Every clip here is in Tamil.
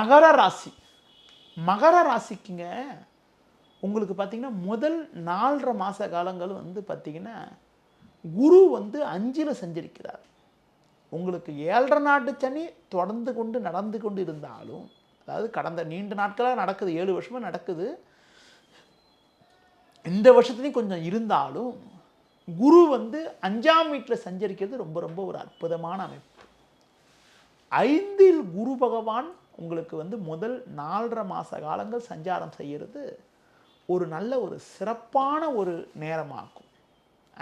மகர ராசி. மகர ராசிக்குங்க உங்களுக்கு பார்த்திங்கன்னா முதல் நாலரை மாத காலங்கள் வந்து பார்த்திங்கன்னா குரு வந்து அஞ்சில் சஞ்சரிக்கிறார். உங்களுக்கு ஏழரை நாட்டு சனி தொடர்ந்து கொண்டு நடந்து கொண்டு இருந்தாலும் அதாவது கடந்த நீண்ட நாட்களாக நடக்குது ஏழு வருஷமாக நடக்குது. இந்த வருஷத்துலையும் கொஞ்சம் இருந்தாலும் குரு வந்து அஞ்சாம் வீட்டில் சஞ்சரிக்கிறது ரொம்ப ரொம்ப ஒரு அற்புதமான அமைப்பு. ஐந்தில் குரு பகவான் உங்களுக்கு வந்து முதல் நாலரை மாத காலங்கள் சஞ்சாரம் செய்கிறது ஒரு நல்ல ஒரு சிறப்பான ஒரு நேரமாகும்.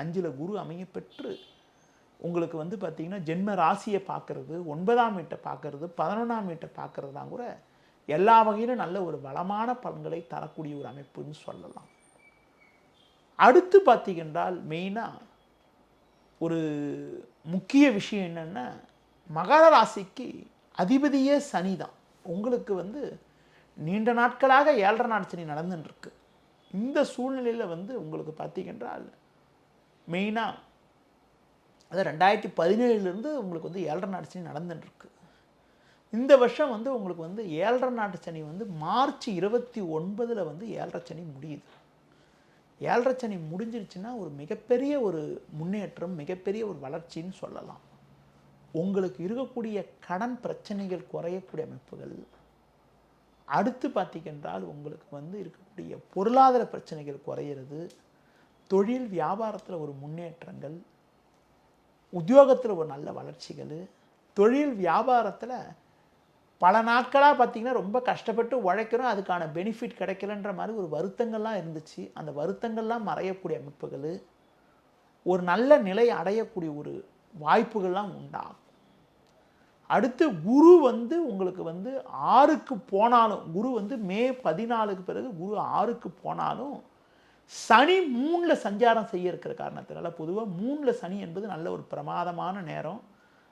அஞ்சில் குரு அமைய பெற்று உங்களுக்கு வந்து பார்த்திங்கன்னா ஜென்ம ராசியை பார்க்குறது ஒன்பதாம் வீட்டை பார்க்கறது பதினொன்றாம் வீட்டை பார்க்கறது தான் கூட எல்லா வகையிலும் நல்ல ஒரு வளமான பலன்களை தரக்கூடிய ஒரு அமைப்புன்னு சொல்லலாம். அடுத்து பார்த்தீங்கன்றால் மெயினாக ஒரு முக்கிய விஷயம் என்னென்னா மகர ராசிக்கு அதிபதியே சனி தான். உங்களுக்கு வந்து நீண்ட நாட்களாக ஏழரை நாள் சனி இந்த சூழ்நிலையில் வந்து உங்களுக்கு பார்த்தீங்கன்றால் மெயினாக அது ரெண்டாயிரத்தி பதினேழுலேருந்து உங்களுக்கு வந்து ஏழரை நாட்டு சனி இந்த வருஷம் வந்து உங்களுக்கு வந்து ஏழரை நாட்டு சனி வந்து மார்ச் இருபத்தி ஒன்பதில் வந்து ஏழரை சனி முடியுது. ஏழரை சனி முடிஞ்சிருச்சுன்னா ஒரு மிகப்பெரிய ஒரு முன்னேற்றம் மிகப்பெரிய ஒரு வளர்ச்சின்னு சொல்லலாம். உங்களுக்கு இருக்கக்கூடிய கடன் பிரச்சனைகள் குறையக்கூடிய அமைப்புகள் அடுத்து பார்த்தீங்கன்றால் உங்களுக்கு வந்து இருக்கக்கூடிய பொருளாதார பிரச்சனைகள் குறையிறது தொழில் வியாபாரத்தில் ஒரு முன்னேற்றங்கள் உத்தியோகத்தில் ஒரு நல்ல வளர்ச்சிகள் தொழில் வியாபாரத்தில் பல நாட்களாக பார்த்திங்கன்னா ரொம்ப கஷ்டப்பட்டு உழைக்கிறோம் அதுக்கான பெனிஃபிட் கிடைக்கலன்ற மாதிரி ஒரு வருத்தங்கள்லாம் இருந்துச்சு. அந்த வருத்தங்கள்லாம் மறையக்கூடிய அமைப்புகள் ஒரு நல்ல நிலை அடையக்கூடிய ஒரு வாய்ப்புகள்லாம் உண்டாகும். அடுத்து குரு வந்து உங்களுக்கு வந்து ஆறுக்கு போனாலும் குரு வந்து மே பதினாலுக்கு பிறகு குரு ஆறுக்கு போனாலும் சனி மூணில் சஞ்சாரம் செய்ய இருக்கிற காரணத்தினால பொதுவாக மூணில் சனி என்பது நல்ல ஒரு பிரமாதமான நேரம்.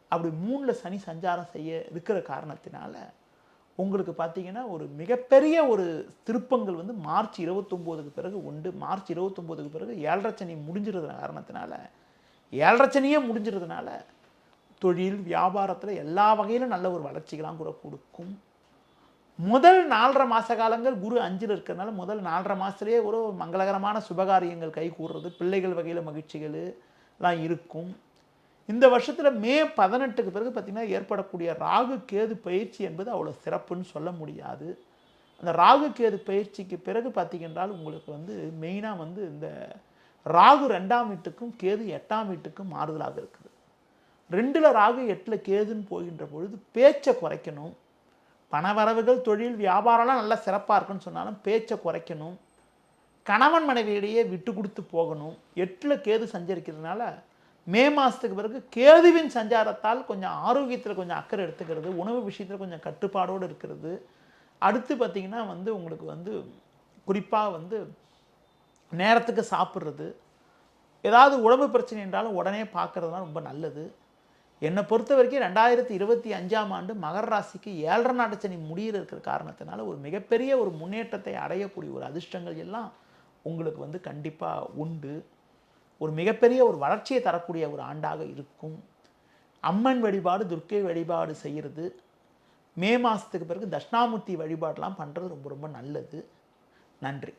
அப்படி மூணில் சனி சஞ்சாரம் செய்ய இருக்கிற காரணத்தினால உங்களுக்கு பார்த்தீங்கன்னா ஒரு மிகப்பெரிய ஒரு திருப்பங்கள் வந்து மார்ச் இருபத்தொம்போதுக்கு பிறகு உண்டு. மார்ச் இருபத்தொம்போதுக்கு பிறகு ஏழரை சனி முடிஞ்சிருக்கிற காரணத்தினால ஏழரை சனியே தொழில் வியாபாரத்தில் எல்லா வகையிலும் நல்ல ஒரு வளர்ச்சிகளாம் கூட கொடுக்கும். முதல் நாலரை மாத காலங்கள் குரு அஞ்சில் இருக்கிறதுனால முதல் நாலரை மாதத்துலேயே ஒரு மங்களகரமான சுபகாரியங்கள் கை கூடுறது பிள்ளைகள் வகையில் மகிழ்ச்சிகள் எல்லாம் இருக்கும். இந்த வருஷத்தில் மே பதினெட்டுக்கு பிறகு பார்த்திங்கன்னா ஏற்படக்கூடிய ராகு கேது பயிற்சி என்பது அவ்வளோ சிறப்புன்னு சொல்ல முடியாது. அந்த ராகு கேது பயிற்சிக்கு பிறகு பார்த்தீங்கன்றால் உங்களுக்கு வந்து மெயினாக வந்து இந்த ராகு ரெண்டாம் வீட்டுக்கும் கேது எட்டாம் வீட்டுக்கும் மாறுதலாக இருக்குது. ரெண்டில் ராகு எட்டில் கேதுன்னு போகின்ற பொழுது பேச்சை குறைக்கணும். பணவரவுகள் தொழில் வியாபாரம்லாம் நல்லா சிறப்பாக இருக்குன்னு சொன்னாலும் பேச்சை குறைக்கணும். கணவன் மனைவியிடையே விட்டு கொடுத்து போகணும். எட்டில் கேது சஞ்சரிக்கிறதுனால மே மாதத்துக்கு பிறகு கேதுவின் சஞ்சாரத்தால் கொஞ்சம் ஆரோக்கியத்தில் கொஞ்சம் அக்கறை எடுத்துக்கிறது உணவு விஷயத்தில் கொஞ்சம் கட்டுப்பாடோடு இருக்கிறது. அடுத்து பார்த்திங்கன்னா வந்து உங்களுக்கு வந்து குறிப்பாக வந்து நேரத்துக்கு சாப்பிட்றது. ஏதாவது உடம்பு பிரச்சனை என்றாலும் உடனே பார்க்குறது தான் ரொம்ப நல்லது. என்னை பொறுத்த வரைக்கும் ரெண்டாயிரத்தி இருபத்தி அஞ்சாம் ஆண்டு மகர ராசிக்கு ஏழரை நாட்டச்சனி முடியிற இருக்கிற காரணத்தினால ஒரு மிகப்பெரிய ஒரு முன்னேற்றத்தை அடையக்கூடிய ஒரு அதிர்ஷ்டங்கள் எல்லாம் உங்களுக்கு வந்து கண்டிப்பாக உண்டு. ஒரு மிகப்பெரிய ஒரு வளர்ச்சியை தரக்கூடிய ஒரு ஆண்டாக இருக்கும். அம்மன் வழிபாடு துர்க்கை வழிபாடு செய்கிறது மே மாதத்துக்கு பிறகு தட்சிணாமூர்த்தி வழிபாடெலாம் பண்ணுறது ரொம்ப ரொம்ப நல்லது. நன்றி.